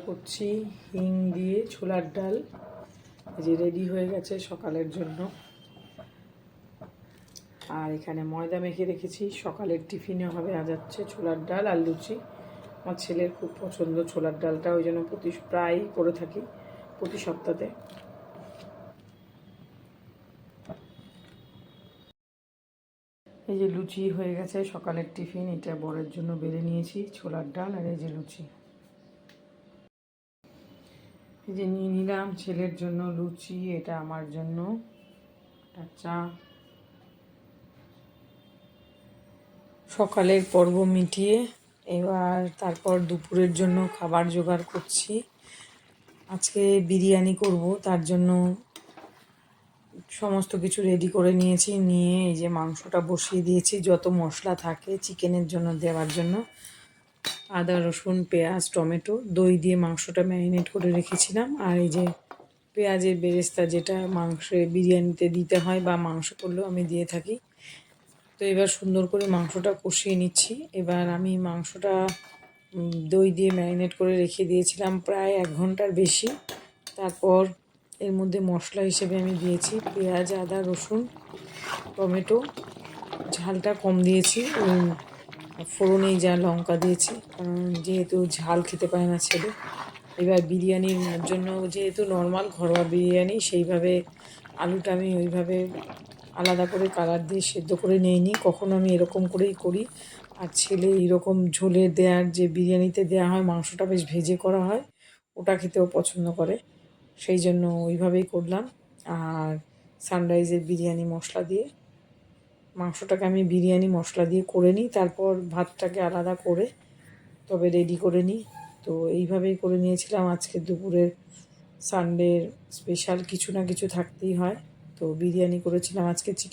করছি, হিং দিয়ে ছোলার ডাল। যে রেডি হয়ে গেছে সকালের জন্য। আর এখানে ময়দা মেখে রেখেছি, সকালের টিফিনে হবে আজ হচ্ছে ছোলার ডাল আর লুচি। আমার ছেলের খুব পছন্দ ছোলার ডালটা, ওই জন্য প্রতি প্রায় করে থাকি প্রতি সপ্তাহে এই যে লুচি হয়ে গেছে, সকালের টিফিন, এটা বরের জন্য বেড়ে নিয়েছি ছোলার ডাল আর এই যে লুচি। এই যে নিয়ে নিলাম ছেলের জন্য লুচি, এটা আমার জন্য। একটা চা। সকালের পর্ব মিটিয়ে এবার তারপর দুপুরের জন্য খাবার জোগাড় করছি। আজকে বিরিয়ানি করব, তার জন্য সমস্ত কিছু রেডি করে নিয়েছি, নিয়ে এই যে মাংসটা বসিয়ে দিয়েছি, যত মশলা থাকে চিকেনের জন্য দেওয়ার জন্য। আদা, রসুন, পেঁয়াজ, টমেটো, দই দিয়ে মাংসটা ম্যারিনেট করে রেখেছিলাম। আর এই যে পেঁয়াজের বেরেস্তা যেটা মাংসে বিরিয়ানিতে দিতে হয় বা মাংস করলেও আমি দিয়ে থাকি। তো এবার সুন্দর করে মাংসটা কষিয়ে নিচ্ছি। এবার আমি মাংসটা দই দিয়ে ম্যারিনেট করে রেখে দিয়েছিলাম প্রায় এক ঘণ্টার বেশি। তারপর এর মধ্যে মশলা হিসেবে আমি দিয়েছি পেঁয়াজ, আদা, রসুন, টমেটো, ঝালটা কম দিয়েছি। উম, ফোড়নেই যা লঙ্কা দিয়েছি কারণ যেহেতু ঝাল খেতে পায় না ছেলে এবার বিরিয়ানির জন্য যেহেতু নর্মাল ঘরোয়া বিরিয়ানি সেইভাবে আলুটা আমি ওইভাবে আলাদা করে কালার দিয়ে সেদ্ধ করে নিইনি কখনো আমি এরকম করেই করি। আর ছেলে এইরকম ঝোলে দেওয়ার যে বিরিয়ানিতে দেওয়া হয় মাংসটা বেশ ভেজে করা হয় ওটা খেতেও পছন্দ করে সেই জন্য ওইভাবেই করলাম। আর সানরাইজের বিরিয়ানি মশলা দিয়ে মাংসটাকে আমি বিরিয়ানি মশলা দিয়ে করে নিই, তারপর ভাতটাকে আলাদা করে তবে রেডি করে নিই। তো এইভাবেই করে নিয়েছিলাম। আজকে দুপুরের সানডের স্পেশাল কিছু না কিছু থাকতেই হয়। তো বিরিয়ানি করেছিলাম আজকে চিকেন